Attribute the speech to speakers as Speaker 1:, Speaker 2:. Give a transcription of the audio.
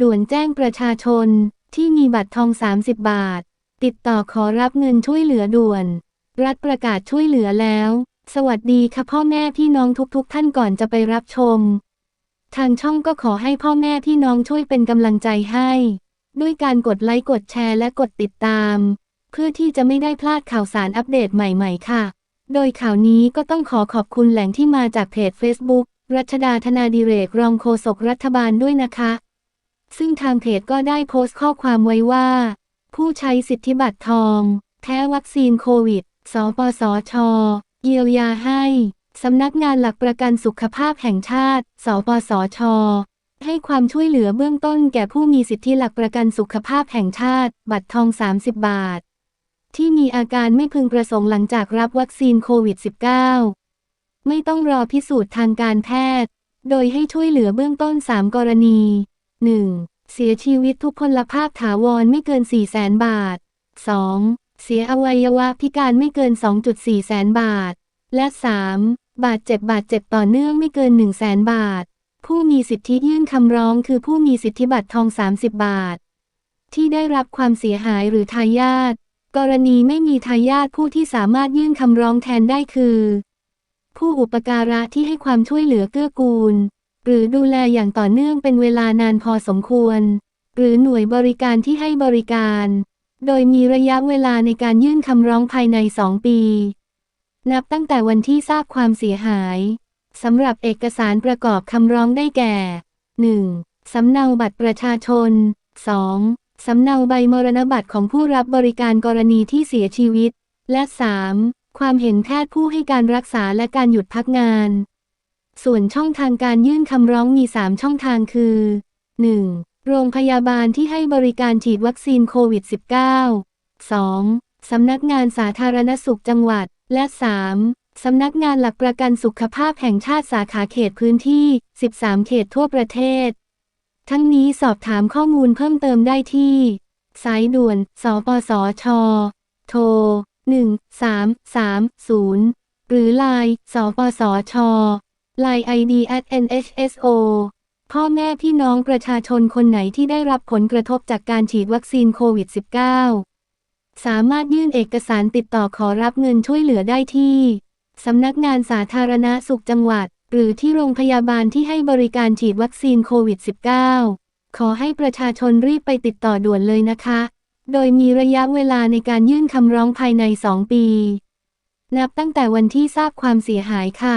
Speaker 1: ด่วนแจ้งประชาชนที่มีบัตรทอง 30 บาท ติดต่อขอรับเงินช่วยเหลือด่วน รัฐประกาศช่วยเหลือแล้ว สวัสดีค่ะพ่อแม่พี่น้องทุกๆทท่านก่อนจะไปรับชม ทางช่องก็ขอให้พ่อแม่พี่น้องช่วยเป็นกำลังใจให้ ด้วยการกดไลค์กดแชร์และกดติดตาม เพื่อที่จะไม่ได้พลาดข่าวสารอัปเดตใหม่ๆ ค่ะ โดยข่าวนี้ก็ต้องขอขอบคุณแหล่งที่มาจากเพจ Facebook รัชดาธนาดิเรกรองโฆษกรัฐบาลด้วยนะคะ ซึ่งทางเพจก็ได้โพสต์ข้อความไว้ว่า ผู้ใช้สิทธิบัตรทองแพ้วัคซีนโควิด สปสช เยียวยาให้ สำนักงานหลักประกันสุขภาพแห่งชาติ สปสช ให้ความช่วยเหลือเบื้องต้นแก่ผู้มีสิทธิหลักประกันสุขภาพแห่งชาติ บัตรทอง 30 บาท ที่มีอาการไม่พึงประสงค์หลังจากรับวัคซีนโควิด -19 ไม่ต้องรอพิสูจน์ทางการแพทย์ โดยให้ช่วยเหลือเบื้องต้น 3 กรณี 1. เสียชีวิตทุพพลภาพถาวรไม่เกิน 4 0 0แสนบาท 2. เสียอวัยวะพิการไม่เกิน 2.4 แสนบาท และ 3. บาดเจ็บบาดเจ็บต่อเนื่องไม่เกิน 1 0 0 0 0แสนบาท ผู้มีสิทธิยื่นคำร้องคือผู้มีสิทธิบัตรทอง 30 บาท ที่ได้รับความเสียหายหรือทายาทกรณีไม่มีทายาทผู้ที่สามารถยื่นคำร้องแทนได้คือ ผู้อุปการะที่ให้ความช่วยเหลือเกื้อกูล หรือดูแลอย่างต่อเนื่องเป็นเวลานานพอสมควร หรือหน่วยบริการที่ให้บริการ โดยมีระยะเวลาในการยื่นคำร้องภายใน 2 ปี นับตั้งแต่วันที่ทราบความเสียหายสำหรับเอกสารประกอบคำร้องได้แก่ 1. สำเนาบัตรประชาชน 2. สำเนาใบมรณบัตรของผู้รับบริการกรณีที่เสียชีวิต และ 3. ความเห็นแพทย์ผู้ให้การรักษาและการหยุดพักงาน ส่วนช่องทางการยื่นคำร้องมี 3 ช่องทางคือ 1. โรงพยาบาลที่ให้บริการฉีดวัคซีนโควิด -19 2. สำนักงานสาธารณสุขจังหวัด และ 3. สำนักงานหลักประกันสุขภาพแห่งชาติสาขาเขตพื้นที่ 13 เขตทั่วประเทศ ทั้งนี้สอบถามข้อมูลเพิ่มเติมได้ที่ สายด่วน สปสช โทร 1330 หรือไลน์สปสช ไลน์ ID at nhso พ่อแม่พี่น้องประชาชนคนไหนที่ได้รับผลกระทบจากการฉีดวัคซีนโควิด -19 สามารถยื่นเอกสารติดต่อขอรับเงินช่วยเหลือได้ที่สำนักงานสาธารณสุขจังหวัด หรือที่โรงพยาบาลที่ให้บริการฉีดวัคซีนโควิด -19 ขอให้ประชาชนรีบไปติดต่อด่วนเลยนะคะ โดยมีระยะเวลาในการยื่นคำร้องภายใน 2 ปี นับตั้งแต่วันที่ทราบความเสียหายค่ะ